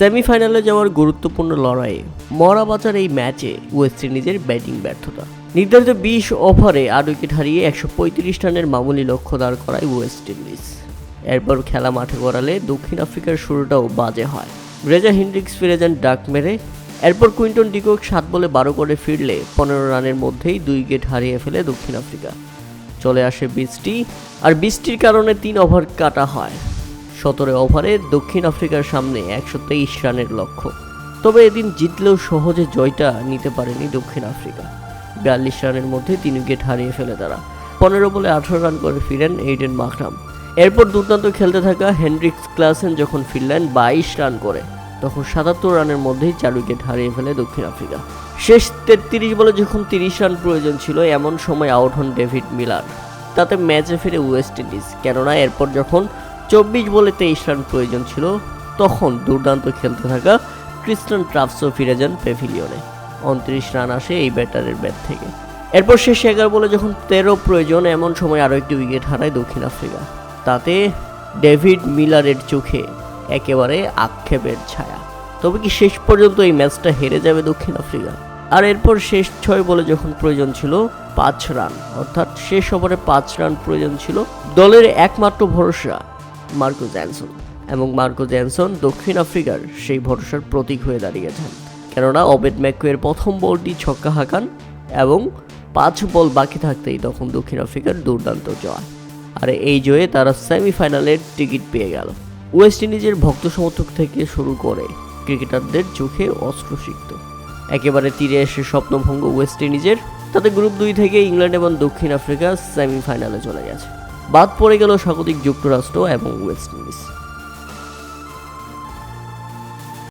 সেমিফাইনালে যাওয়ার গুরুত্বপূর্ণ লড়াইয়ে মরা বাঁচার এই ম্যাচে ওয়েস্ট ইন্ডিজের ব্যাটিং ব্যর্থতা। নির্ধারিত বিশ ওভারে আট উইকেট হারিয়ে একশো পঁয়ত্রিশ রানের মামুলি লক্ষ্য দাঁড় করায় ওয়েস্ট ইন্ডিজ। এরপর খেলা মাঠে গড়ালে দক্ষিণ আফ্রিকার শুরুটাও বাজে হয়। রেজা হিন্ড্রিক্স ফিরে যান ডাক মেরে। এরপর কুইন্টন ডিকক সাত বলে বারো করে ফিরলে পনেরো রানের মধ্যেই দুই উইকেট হারিয়ে ফেলে দক্ষিণ আফ্রিকা। চলে আসে বৃষ্টি, আর বৃষ্টির কারণে তিন ওভার কাটা হয়। সতেরো ওভারে দক্ষিণ আফ্রিকার সামনে একশো তেইশ রানের লক্ষ্য। তবে এদিন জিতলেও সহজে জয়টা নিতে পারেনি দক্ষিণ আফ্রিকা। বিয়াল্লিশ রানের মধ্যে তিন উইকেট হারিয়ে ফেলে তারা। পনেরো বলে আঠারো রান করে ফিরেন এইডেন মাকরাম। এরপর দুর্দান্ত খেলতে থাকা হেনরিক্স ক্লাসেন যখন ফিরলেন, বাইশ রান করে, তখন সাতাত্তর রানের মধ্যেই চার উইকেট হারিয়ে ফেলে দক্ষিণ আফ্রিকা। শেষ তেত্রিশ বলে যখন তিরিশ রান প্রয়োজন ছিল, এমন সময় আউট হন ডেভিড মিলার। তাতে ম্যাচে ফিরে ওয়েস্ট ইন্ডিজ, কেননা এরপর যখন চব্বিশ বলে তেইশ রান প্রয়োজন ছিল, তখন দুর্দান্ত খেলতে থাকা ক্রিস্টান ট্রাফসও ফিরে যান পেভিলিয়নে উনত্রিশ রান আসে এই ব্যাটারের ব্যাট থেকে। এরপর শেষ এগারো বলে যখন তেরো প্রয়োজন, এমন সময় আরও একটি উইকেট হারায় দক্ষিণ আফ্রিকা। তাতে ডেভিড মিলারের চোখে একেবারে আক্ষেপের ছায়া। তবে কি শেষ পর্যন্ত এই ম্যাচটা হেরে যাবে দক্ষিণ আফ্রিকা? আর এরপর শেষ ছয় বলে যখন প্রয়োজন ছিল, পাঁচ রান, অর্থাৎ শেষ ওভারে পাঁচ রান প্রয়োজন ছিল, দলের একমাত্র ভরসা মার্কো জ্যানসন এবং মার্কো জ্যানসন দক্ষিণ আফ্রিকার সেই ভরসার প্রতীক হয়ে দাঁড়িয়েছেন। কেননা অবেদ ম্যাকুয়ের প্রথম বলটি ছক্কা হাঁকান এবং পাঁচ বল বাকি থাকতেই তখন দক্ষিণ আফ্রিকার দুর্দান্ত জয়। আর এই জয়ে তারা সেমিফাইনালের টিকিট পেয়ে গেল। ওয়েস্ট ইন্ডিজের ভক্ত সমর্থক থেকে শুরু করে ক্রিকেটারদের চোখে অস্ত্র সিক্ত। একেবারে তীরে এসে স্বপ্নভঙ্গ ওয়েস্ট ইন্ডিজের, তাতে গ্রুপ দুই থেকে ইংল্যান্ড এবং দক্ষিণ আফ্রিকা সেমিফাইনালে চলে গেছে। বাদ পড়ে গেল স্বাগতিক যুক্তরাষ্ট্র এবং ওয়েস্ট ইন্ডিজ।